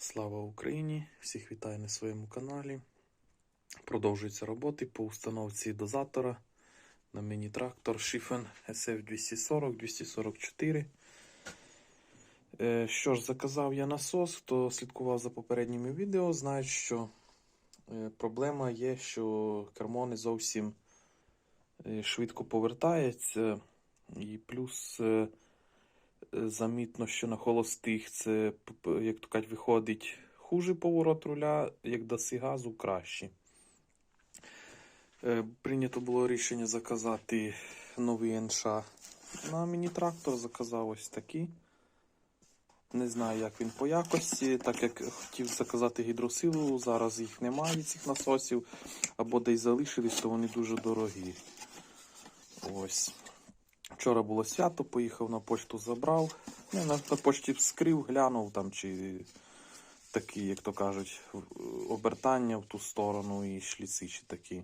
Слава Україні! Всіх вітаю на своєму каналі. Продовжуються роботи по установці дозатора на міні-трактор Schiffen SF240-244. Е, Що ж, заказав я насос. Хто слідкував за попередніми відео, знає, що е, проблема є, що кермо не зовсім е, швидко повертається. І плюс замітно, що на холостих це, як то кажуть, виходить хуже поворот руля, як даси газу краще. Е, Прийнято було рішення заказати новий НШ на міні-трактор. Заказав ось такий. Не знаю, як він по якості, так як хотів заказати гідросилу, зараз їх немає цих насосів, або десь залишились, то вони дуже дорогі. Ось. Вчора було свято, поїхав на почту, забрав. Ну, на, на почті вскрив, глянув там, чи такі, як то кажуть, обертання в ту сторону і шліци чи такі.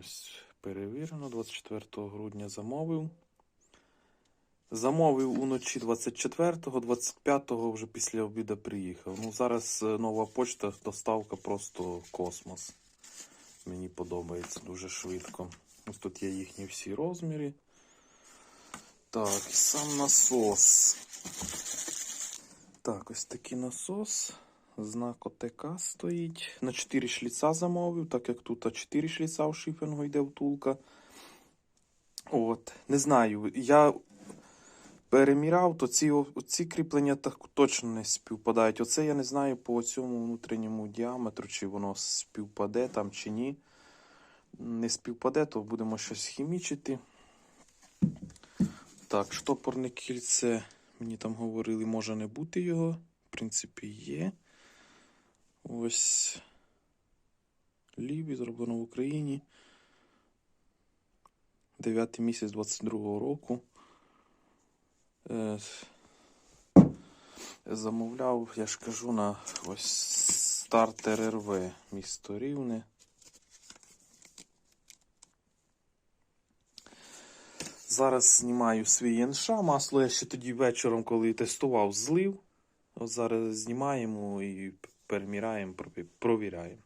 Ось перевірено, 24 грудня замовив. Замовив уночі 24-го, 25-го вже після обіду приїхав. Ну, зараз е, нова почта, доставка просто космос. Мені подобається дуже швидко. Ось тут є їхні всі розміри. Так, і сам насос. Так, ось такий насос. Знак ОТК стоїть. На 4 шліца замовив, так як тут 4 шліца в шифінгу йде втулка. От, не знаю. Я переміряв, то ці, ці кріплення так точно не співпадають. Оце я не знаю по цьому внутрішньому діаметру, чи воно співпаде там чи ні. Не співпаде, то будемо щось хімічити. Так, штопорне кільце. Мені там говорили, може не бути його. В принципі, є. Ось. Ліві, зроблено в Україні. 9 місяць 22-го року. Е, замовляв, я ж кажу, на ось стартер РВ місто Рівне. Зараз знімаю свій НШ. Масло я ще тоді вечором, коли тестував, злив. От зараз знімаємо і переміраємо, провіряємо.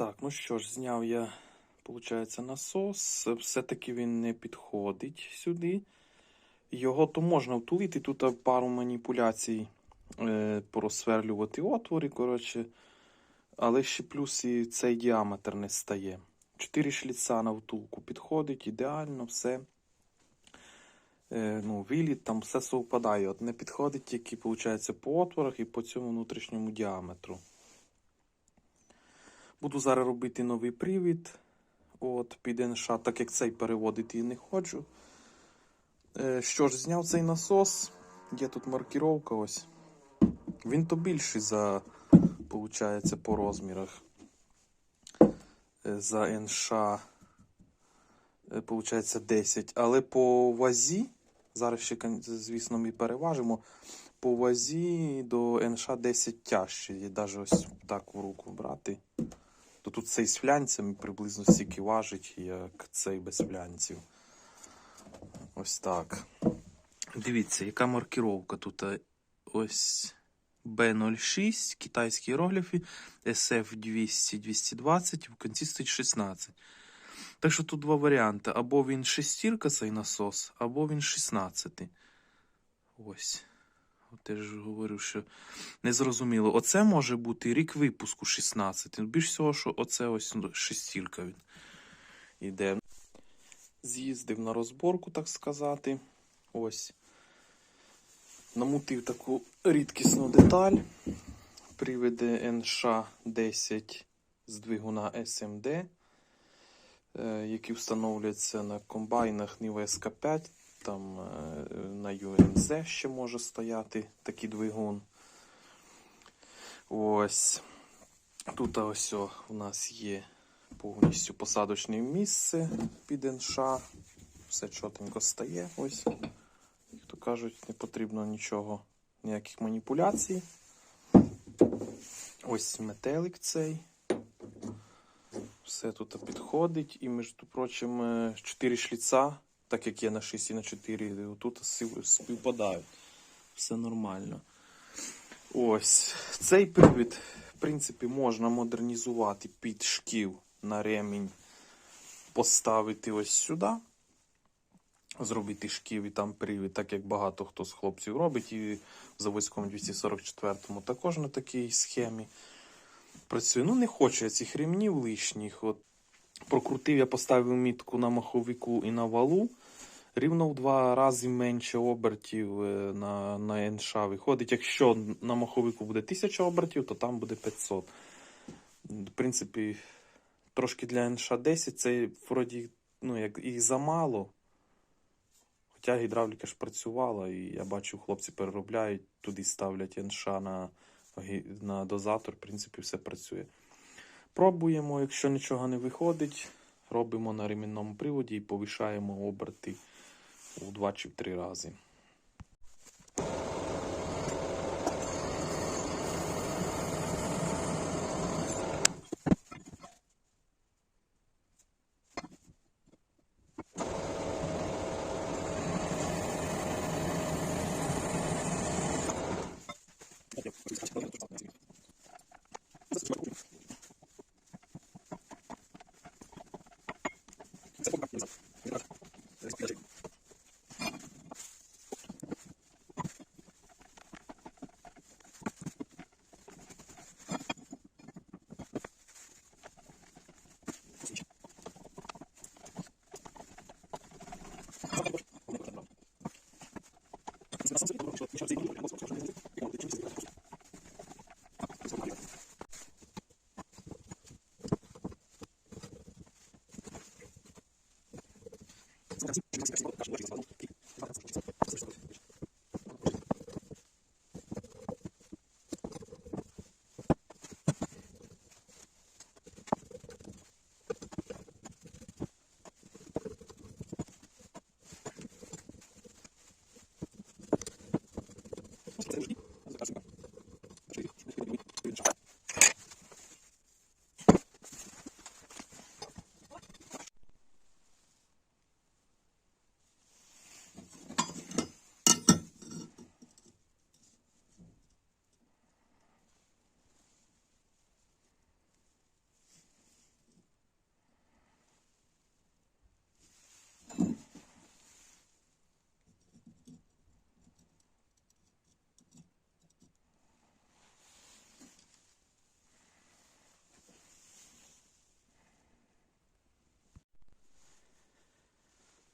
Так, ну що ж, зняв я, виходить, насос. Все-таки він не підходить сюди. Його то можна втулити, тут пару маніпуляцій е, порозсверлювати отвори, коротше. Але ще плюс і цей діаметр не стає. Чотири шліца на втулку підходить, ідеально, все. Е, ну, виліт, там все совпадає. От не підходить тільки, виходить, по отворах і по цьому внутрішньому діаметру. Буду зараз робити новий привід. От, під НШ, так як цей переводити і не хочу. Е, що ж, зняв цей насос. Є тут маркіровка ось. Він то більший за, виходить, по розмірах. Е, За НШ, е, 10. Але по вазі, зараз ще, звісно, ми переважимо. По вазі до НШ 10 тяжче. І навіть ось так в руку брати. То тут цей з флянцями приблизно стільки важить, як цей без флянців. Ось так. Дивіться, яка маркіровка тут. е, Ось B06, китайські іерогліфи, SF200-220, в кінці стоїть 16. Так що тут два варіанти. Або він шестірка цей насос, або він 16. Ось. От я ж говорю, що незрозуміло. Оце може бути рік випуску 16. Ну, Більш всього, що оце ось ну, шестірка він іде. З'їздив на розборку, так сказати. Ось. Намутив таку рідкісну деталь. Приведе НШ-10 з двигуна SMD, е, які встановлюються на комбайнах Niva SK5 Там е, на ЮМЗ ще може стояти такий двигун. Ось. Тут ось у нас є повністю посадочне місце під НШ. Все чотенько стає. Ось. Як то кажуть, не потрібно нічого, ніяких маніпуляцій. Ось метелик цей. Все тут підходить. І, між прочим, е, 4 шліца, так як є на 6 і на 4, тут співпадають. Все нормально. Ось. Цей привід, в принципі, можна модернізувати під шків на ремінь, поставити ось сюди. Зробити шків і там привід, так як багато хто з хлопців робить. І в Заводському 244-му також на такій схемі працює. Ну, не хочу я цих ремнів лишніх. От прокрутив, я поставив мітку на маховику і на валу. Рівно в два рази менше обертів е, на, на НШ виходить. Якщо на маховику буде 1000 обертів, то там буде 500. В принципі, трошки для НШ 10 це вроді ну, як і замало. Хоча гідравліка ж працювала, і я бачу, хлопці переробляють, туди ставлять НШ на, на дозатор, в принципі, все працює. Пробуємо, якщо нічого не виходить, робимо на ремінному приводі і повишаємо оберти у 2 чи в 3 рази.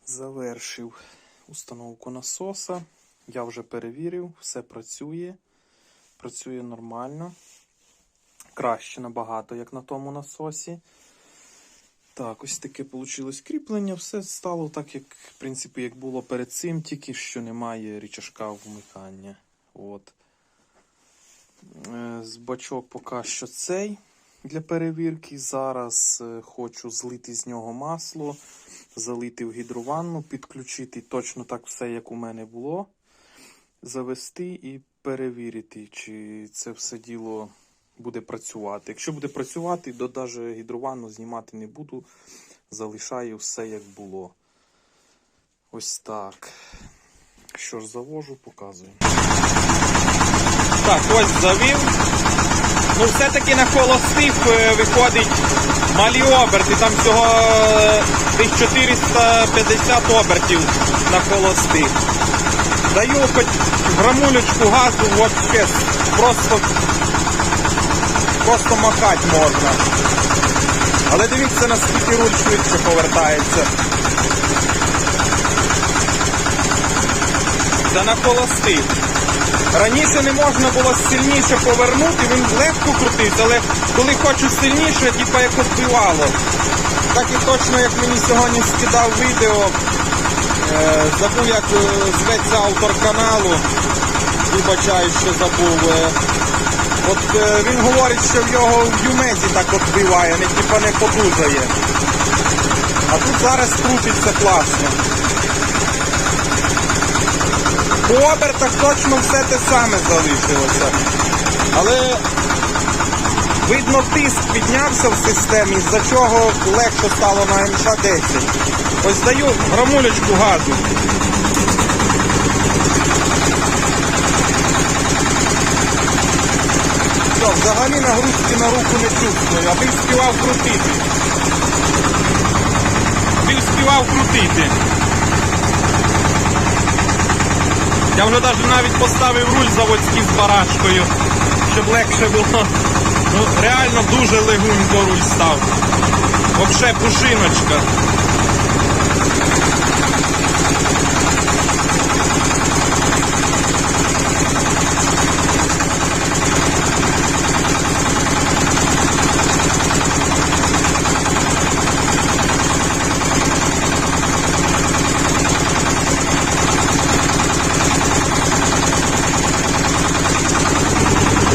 Завершив установку насоса. Я вже перевірив, все працює. Працює нормально. Краще набагато, як на тому насосі. Так, ось таке вийшло кріплення. Все стало так, як, в принципі, як було перед цим, тільки що немає річашка вмикання. От. Е, З бачок поки що цей для перевірки. Зараз е, хочу злити з нього масло, залити в гідрованну, підключити точно так все, як у мене було. Завести і перевірити, чи це все діло буде працювати. Якщо буде працювати, то навіть гідрованну знімати не буду. Залишаю все як було. Ось так. Що ж завожу, показую. Так, ось завів. Ну, все-таки на холостих е, виходить малі оберти. Там всього е, десь 450 обертів на холостих. Даю хоч грамулечку газу, вообще просто, просто махати можна. Але дивіться, наскільки руль швидше повертається. Це на холостих. Раніше не можна було сильніше повернути, він легко крутився, але коли хочу сильніше, типа як відбивало. Так і точно, як мені сьогодні скидав відео, Е, забув, як е, зветься автор каналу. Вибачаю, що забув. Е, От він говорить, що в його в Юмезі так от биває, не типа не потужає. А тут зараз крутиться класно. По обертах точно все те саме залишилося. Але видно тиск піднявся в системі, з-за чого легше стало на МШ-10. Ось даю грамулечку газу. Все, взагалі нагрузки на руку не чувствую, аби співав крутити. Ти співав крутити. Я вже навіть навіть поставив руль заводський з барашкою, щоб легше було. Ну, реально дуже легунько руль став. Вообще пушиночка.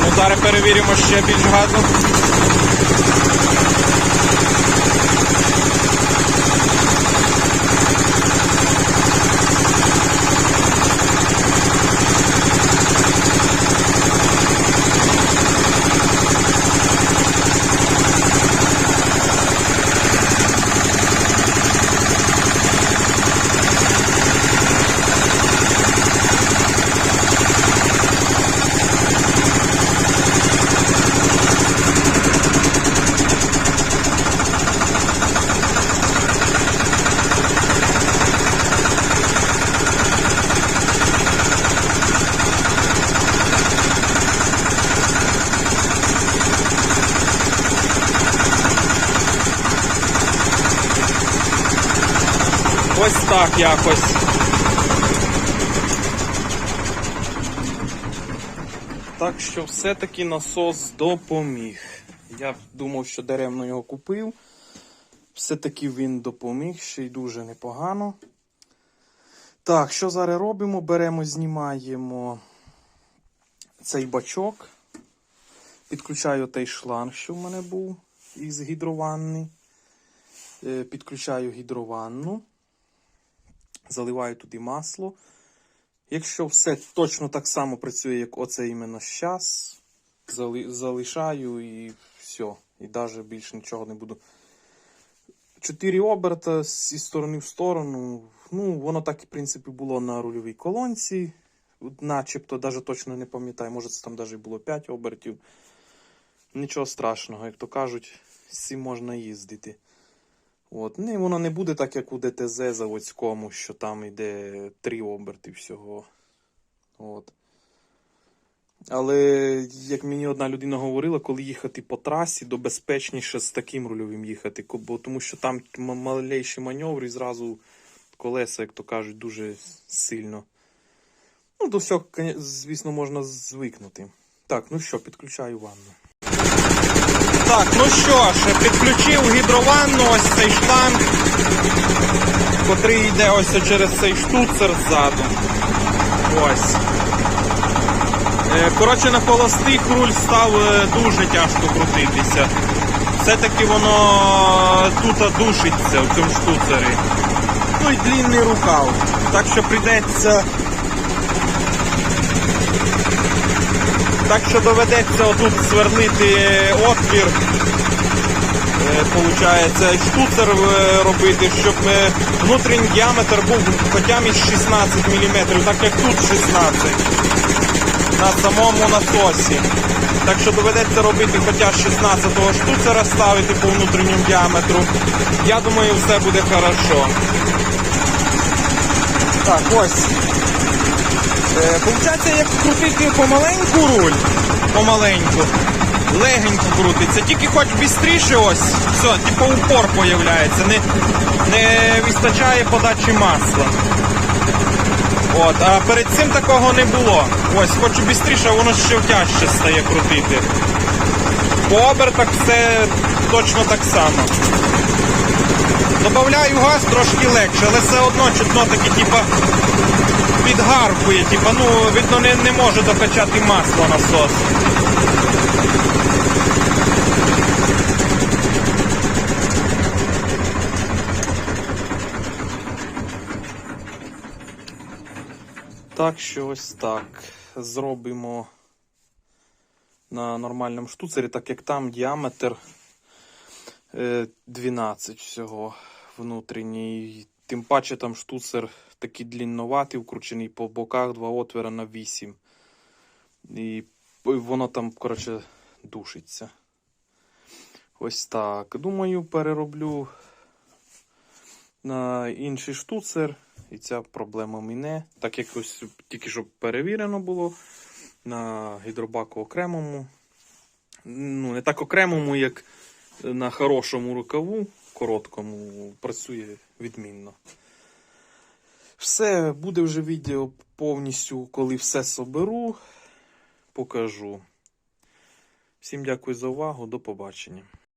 Ну, зараз перевіримо ще Ось так якось. Так що все-таки насос допоміг. Я думав, що даремно його купив. Все-таки він допоміг, ще й дуже непогано. Так, що зараз робимо? Беремо, знімаємо цей бачок. Підключаю той шланг, що в мене був із гідрованни. Е, Підключаю гідрованну. Заливаю туди масло. Якщо все точно так само працює, як оце іменно зараз, залишаю і все. І навіть більше нічого не буду. Чотири оберта зі сторони в сторону. Ну, воно так, в принципі, було на рульовій колонці. Начебто, навіть точно не пам'ятаю, може це там навіть було 5 обертів. Нічого страшного, як то кажуть, з цим можна їздити. От. Не, воно не буде так, як у ДТЗ заводському, що там йде три оберти всього. От. Але, як мені одна людина говорила, коли їхати по трасі, то безпечніше з таким рульовим їхати, бо тому що там малейший маневр і зразу колеса, як то кажуть, дуже сильно. Ну, до всього, звісно, можна звикнути. Так, ну що, підключаю ванну. Так, ну що ж, підключив гідрованну, ось цей шланг, котрий йде ось через цей штуцер ззаду. Ось. Е, Коротше, на холостих руль став е, дуже тяжко крутитися. Все-таки воно тут душиться в цьому штуцері. Ну і длінний рукав. Так що прийдеться. Так що доведеться отут сверлити отвір. Е, Получається, штуцер е, робити, щоб е, внутрішній діаметр був хоча б 16 мм, так як тут 16 на самому насосі. Так що доведеться робити хоча б 16-го штуцера ставити по внутрішньому діаметру. Я думаю, все буде хорошо. Так, ось. Е, Получається, як крутити помаленьку руль, помаленьку, легенько крутиться, тільки хоч бістріше ось, все, типу упор появляється, не, не вистачає подачі масла. От, а перед цим такого не було. Ось, хочу бістріше, воно ще тяжче стає крутити. По обертах все точно так само. Добавляю газ трошки легше, але все одно чутно таки, типа, підгаркує, типа, ну, видно, не, не може докачати масло насос. Так що ось так. Зробимо на нормальному штуцері, так як там діаметр е, 12 всього внутрішній. Тим паче там штуцер такий длінноватий, вкручений по боках, два отвора на 8. І воно там, коротше, душиться. Ось так. Думаю, перероблю на інший штуцер. І ця проблема міне. Так як ось тільки що перевірено було на гідробаку окремому. Ну, не так окремому, як на хорошому рукаву, короткому, працює відмінно. Все, буде вже відео повністю, коли все соберу, покажу. Всім дякую за увагу, до побачення.